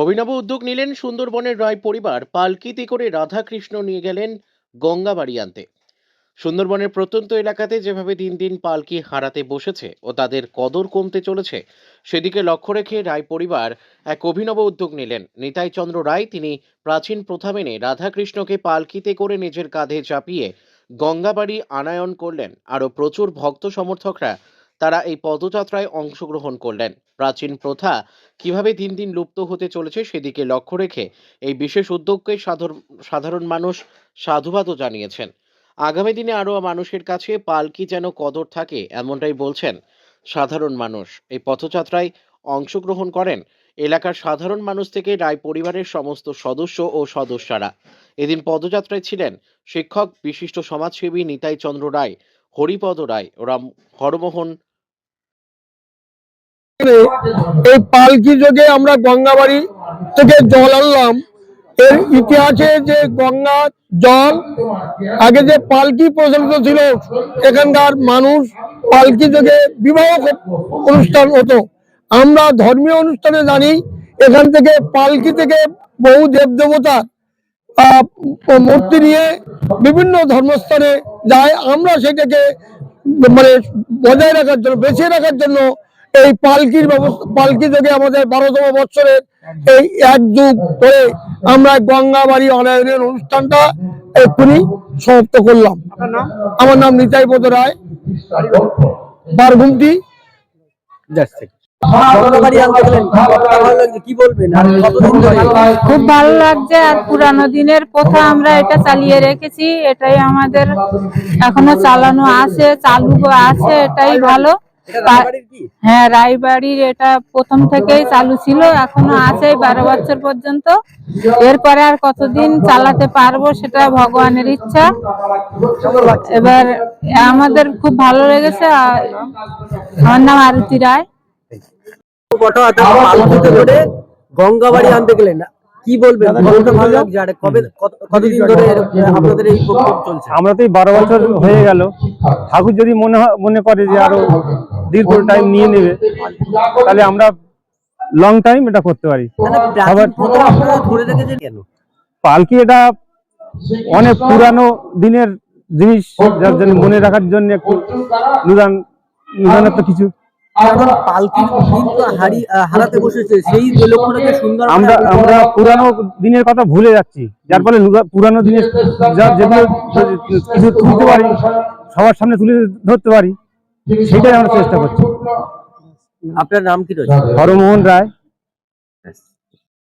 অভিনব উদ্যোগ নিলেন সুন্দরবনের রায় পরিবার। পালকিতে করে রাধাকৃষ্ণ নিয়ে গেলেন গঙ্গাবাড়ি আনতে। সুন্দরবনের প্রত্যন্ত এলাকাতে যেভাবে দিন দিন পালকি হারাতে বসেছে ও তাদের কদর কমতে চলেছে, সেদিকে লক্ষ্য রেখে রায় পরিবার এক অভিনব উদ্যোগ নিলেন। নিতাই চন্দ্র রায় তিনি প্রাচীন প্রথা মেনে রাধাকৃষ্ণকে পালকিতে করে নিজের কাঁধে চাপিয়ে গঙ্গাবাড়ি আনায়ন করলেন। আরও প্রচুর ভক্ত সমর্থকরা তারা এই পদযাত্রায় অংশগ্রহণ করলেন। প্রাচীন প্রথা কীভাবে দিন দিন লুপ্ত হতে চলেছে সেদিকে লক্ষ্য রেখে এই বিশেষ উদ্যোগকে সাধারণ মানুষ সাধুবাদও জানিয়েছেন। আগামী দিনে আরও মানুষের কাছে পালকি যেন কদর থাকে এমনটাই বলছেন সাধারণ মানুষ। এই পথযাত্রায় অংশগ্রহণ করেন এলাকার সাধারণ মানুষ থেকে রায় পরিবারের সমস্ত সদস্য ও সদস্যরা। এদিন পদযাত্রায় ছিলেন শিক্ষক, বিশিষ্ট সমাজসেবী নিতাই চন্দ্র রায়, হরিপদ রায়, রাম হরমোহন এই পালকি যোগে আমরা গঙ্গাবাড়ি থেকে জল আনলাম। এর ইতিহাসে যে গঙ্গা জল আগে যে পালকি প্রচলিত ছিল এখানকার মানুষ পালকি যোগে বিবাহ অনুষ্ঠান হতো। আমরা ধর্মীয় অনুষ্ঠানে জানি এখান থেকে পালকি থেকে বহু দেবদেবতা আহ, মূর্তি নিয়ে বিভিন্ন ধর্মস্থানে যায়। আমরা সেটাকে মানে বজায় রাখার জন্য বেঁচে রাখার জন্য এই পালকির ব্যবস্থা পালকি থেকে আমাদের বারোতম বছরের এই এক যুগ ধরে আমরা গঙ্গাবাড়ি অনায়নের অনুষ্ঠানটা এক্ষুনি সমাপ্ত করলাম। আমার নাম নিতাই পদ রায়। ধরে খুব ভালো লাগছে আর পুরানো দিনের প্রথা আমরা এটা চালিয়ে রেখেছি এটাই আমাদের এখনও চালানো আছে চালু আছে এটাই ভালো। হ্যাঁ রায়বাড়ির এটা প্রথম থেকেই চালু ছিল এখনও আছে বারো বছর পর্যন্ত। এরপরে আর কতদিন চালাতে পারব সেটা ভগবানের ইচ্ছা। এবার আমাদের খুব ভালো লেগেছে আর আমার নাম আরতি রায়। গঙ্গাবাড়ি আনতে গেলেন কি বলবেন? কতদিন ধরে আপনাদের এই চলছে? আমরা তো এই বারো বছর হয়ে গেল। ঠাকুর যদি মনে হয় মনে করে যে আরও দীর্ঘ টাইম নিয়ে নেবে। তাহলে আমরা লং টাইম এটা করতে পারি। পালকি এটা অনেক পুরানো দিনের জিনিস যার জন্য মনে রাখার জন্য একটু নুদান নুদানের তো কিছু। আমরা আমরা পুরানো দিনের কথা ভুলে যাচ্ছি। যার ফলে পুরানো দিনের যা- যেগুলো কিছু তুলতে পারি সবার সামনে তুলে ধরতে পারি। সেটাই আমরা চেষ্টা করছি। আপনার নাম কি রয়েছে? হরমোহন রায়।